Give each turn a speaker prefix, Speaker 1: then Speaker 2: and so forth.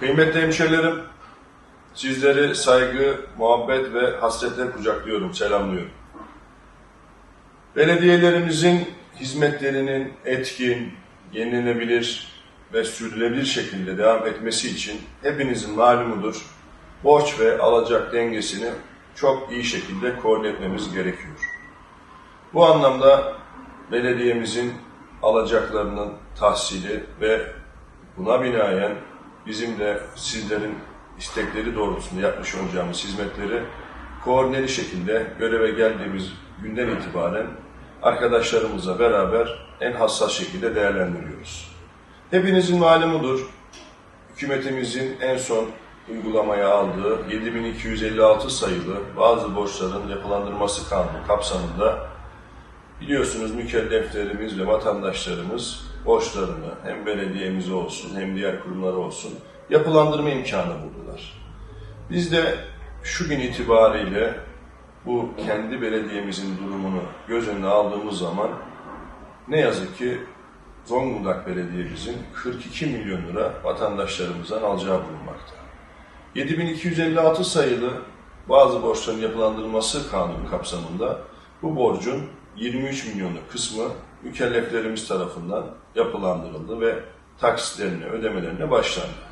Speaker 1: Kıymetli hemşehrilerim, sizleri saygı, muhabbet ve hasretle kucaklıyorum, selamlıyorum. Belediyelerimizin hizmetlerinin etkin, yenilenebilir ve sürdürülebilir şekilde devam etmesi için hepinizin malumudur, borç ve alacak dengesini çok iyi şekilde koordine etmemiz gerekiyor. Bu anlamda belediyemizin alacaklarının tahsili ve buna binaen bizim de sizlerin istekleri doğrultusunda yapmış olacağımız hizmetleri koordineli şekilde göreve geldiğimiz günden itibaren arkadaşlarımızla beraber en hassas şekilde değerlendiriyoruz. Hepinizin malumudur, hükümetimizin en son uygulamaya aldığı 7256 sayılı bazı borçların yapılandırması kanunu kapsamında biliyorsunuz mükelleflerimiz ve vatandaşlarımız borçlarını hem belediyemize olsun hem diğer kurumlara olsun yapılandırma imkanı buldular. Biz de şu gün itibariyle bu kendi belediyemizin durumunu göz önüne aldığımız zaman ne yazık ki Zonguldak Belediye'mizin 42 milyon lira vatandaşlarımızdan alacağı bulunmakta. 7256 sayılı bazı borçların yapılandırılması kanunu kapsamında bu borcun 23 milyonluk kısmı mükelleflerimiz tarafından yapılandırıldı ve taksitlerine, ödemelerine başlandı.